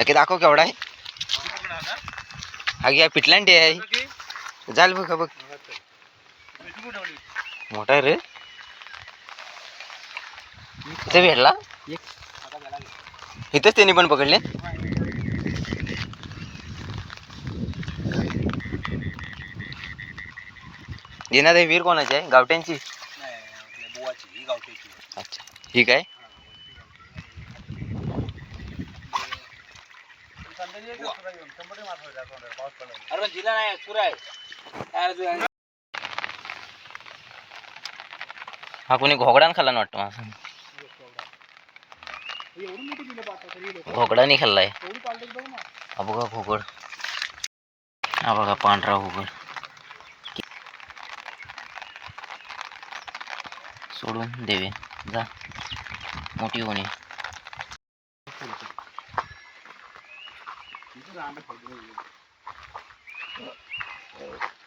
अके दाखव केवढा आहे. घ्या पिटलांटी आहे. झाल बघ बघ. मोठा आहे रे. इथे भेटला? इथेच त्यांनी पण पकडले. येणार आहे वीर कोणाची आहे? गावट्यांची? अच्छा ठीक आहे अरे जिल्हा नाही सुरा आहे. हा कोणी घोगडान खाल्ला ना वाटतं माझं? घोगडा नाही खाल्लाय. हा बघा घोगड. हा बघा पांढरा घोगड. सोडून देवे जा. मोठी होणे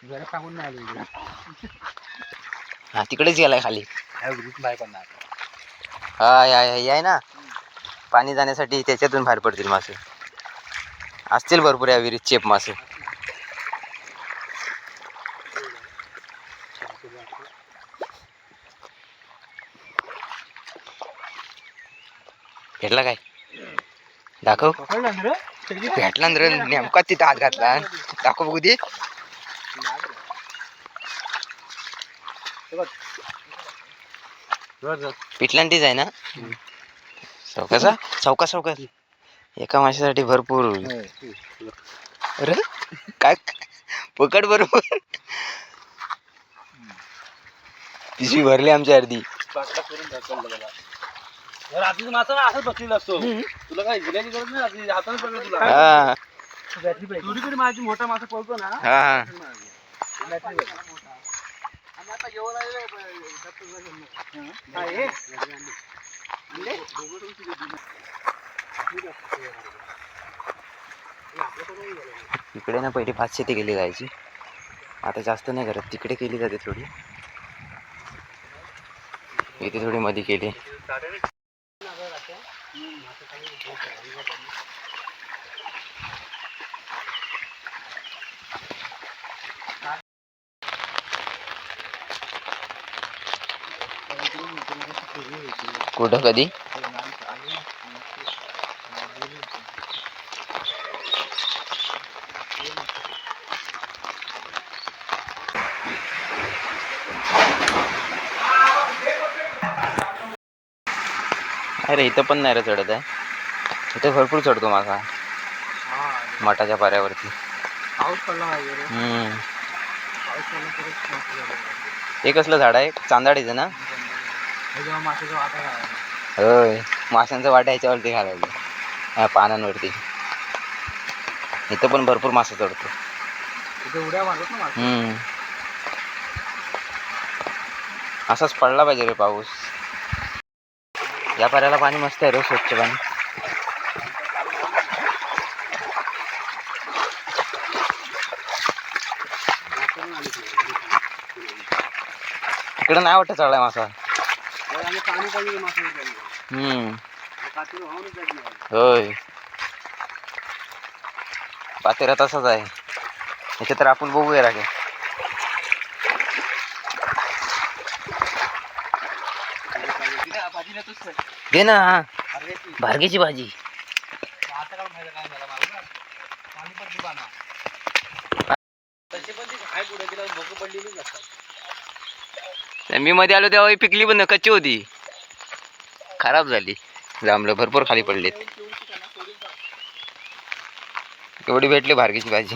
जरा सांगून नाही आलो इकडे. हा तिकडेच गेलाय खाली. ह्या विहिरीत बाहेर पडणार. हा या आहे ना. पाणी जाण्यासाठी त्याच्यातून बाहेर पडतील मासे. असतील भरपूर या विहिरीत चेप मासे. भेटला काय? दाखव. भेटला ना रे नेमका तिथं हात घातला. दाखव बघू दे. पिटलांटीच आहे ना चौकासा चौका चौका एका माशासाठी भरपूर. अरे काय? पकड बरोबर. पिशवी भरली आमच्या अर्धी. रात्रीचं मासा ना असंच बसलेला असतो. तुला काय जिल्ह्याची गरज नाही रात्री? हाताने पडलं तुला. हा. तुरी कधी माझी मोठा मासा पळतो ना. हा. हा इकडे ना पहिली भात शेती केली जायची. आता जास्त नाही करत तिकडे केली जाते थोडी. इथे थोडी मध्ये केली. कुठं कधी? अरे इथं पण नाही रे चढत आहे. इथं भरपूर चढतो माझा मठाच्या पाऱ्यावरती. हे कसलं झाड आहे? चांदाडीचं ना? हे. होय. माशांचं वाटा ह्याच्यावरती घालायचं. पानांवरती. इथं पण भरपूर मासा चढतो. असाच पडला पाहिजे रे पाऊस. या पाऱ्याला पाणी मस्त आहे रोज स्वच्छ पाणी. इकडं नाही वाटत चढलाय मासा. हम्म. होय. पातेरा तसाच आहे. इथे तर आपण बघूया राखे तिथे भाजी नेतोच काय? दे ना हा अरे ती. भारगेची भाजी आता काढून खायला काय झालं मला बघ. पाणी पण ती पाना. तशी पण ती आहे घे ना. भारगेची भाजी. असतात मी मध्ये आलो तेव्हा पिकली पण कच्ची होती. खराब झाली. जांभळं भरपूर खाली पडलेत. एवढी भेटली भारगेची भाजी.